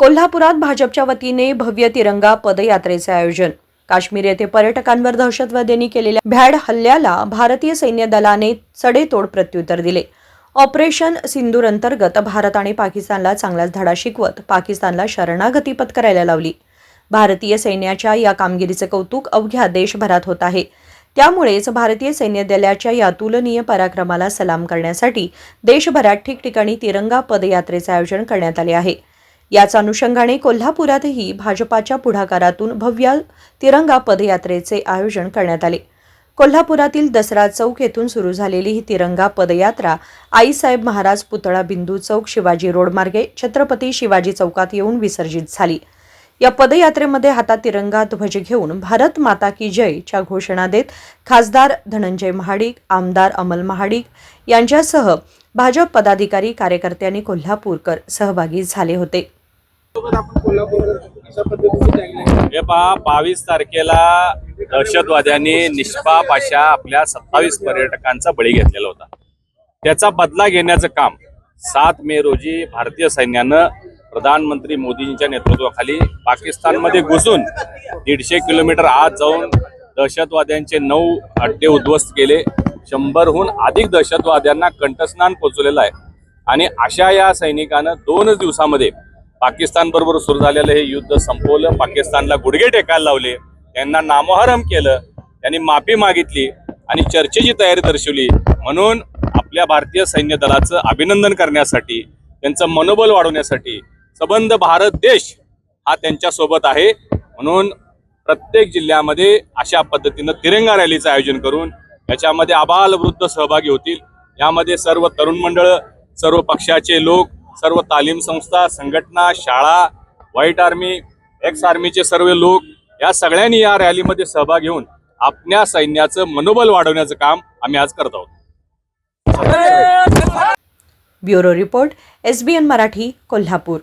कोल्हापुरात भाजपच्या वतीने भव्य तिरंगा पदयात्रेचे आयोजन. काश्मीर येथे पर्यटकांवर दहशतवाद्यांनी केलेल्या भ्याड हल्ल्याला भारतीय सैन्य दलाने सडेतोड प्रत्युत्तर दिले. ऑपरेशन सिंदूर अंतर्गत भारत आणि पाकिस्तानला चांगलाच धडा शिकवत पाकिस्तानला शरणागती पत्करायला लावली. भारतीय सैन्याच्या या कामगिरीचे कौतुक अवघ्या देशभरात होत आहे. त्यामुळेच भारतीय सैन्य दलाच्या या तुलनीय पराक्रमाला सलाम करण्यासाठी देशभरात ठिकठिकाणी तिरंगा पदयात्रेचे आयोजन करण्यात आले आहे. याच अनुषंगाने कोल्हापुरातही भाजपाच्या पुढाकारातून भव्य तिरंगा पदयात्रेचे आयोजन करण्यात आले. कोल्हापुरातील दसरा चौक येथून सुरू झालेली ही तिरंगा पदयात्रा आईसाहेब महाराज पुतळा बिंदू चौक शिवाजी रोड मार्गे छत्रपती शिवाजी चौकात येऊन विसर्जित झाली. या पदयात्रेमध्ये हातात तिरंगा ध्वज घेऊन भारत माता की जय च्या घोषणा देत खासदार धनंजय महाडिक आमदार अमल महाडिक यांच्यासह भाजप पदाधिकारी कार्यकर्त्यांनी कोल्हापूरकर सहभागी झाले होते. हे पहा बावीस तारखेला दहशतवाद्यांनी निष्पाप अशा आपल्या सत्तावीस पर्यटकांचा बळी घेतलेला होता. त्याचा बदला घेण्याचं काम सात मे रोजी भारतीय सैन्यानं प्रधानमंत्री मोदींच्या नेतृत्वाखाली पाकिस्तानमध्ये घुसून दीडशे किलोमीटर आत जाऊन दहशतवाद्यांचे नऊ अड्डे उद्ध्वस्त केले. शंभरहून अधिक दहशतवाद्यांना कंठस्नान पोचवलेलं आहे. आणि अशा या सैनिकानं दोनच दिवसामध्ये पाकिस्तान बरोबर सुरू झालेलं हे युद्ध संपवलं. पाकिस्तानला गुडघे टेकायला लावले. त्यांना नामोहरम केलं. त्यांनी माफी मागितली आणि चर्चेची तयारी दर्शवली. म्हणून आपल्या भारतीय सैन्य दलाचं अभिनंदन करण्यासाठी त्यांचं मनोबल वाढवण्यासाठी सबंध भारत देश हा त्यांच्यासोबत आहे. म्हणून प्रत्येक जिल्ह्यामध्ये अशा पद्धतीनं तिरंगा रॅलीचं आयोजन करून याच्यामध्ये आबालवृद्ध सहभागी होतील. यामध्ये सर्व तरुण मंडळ सर्व पक्षाचे लोक सर्व तालीम संस्था संघटना शाळा व्हाईट आर्मी एक्स आर्मीचे सर्व लोक या सगळ्यांनी या रॅलीमध्ये सहभाग घेऊन आपल्या सैन्याचं मनोबल वाढवण्याचं काम आम्ही आज करत आहोत. Bureau report SBN Marathi Kolhapur.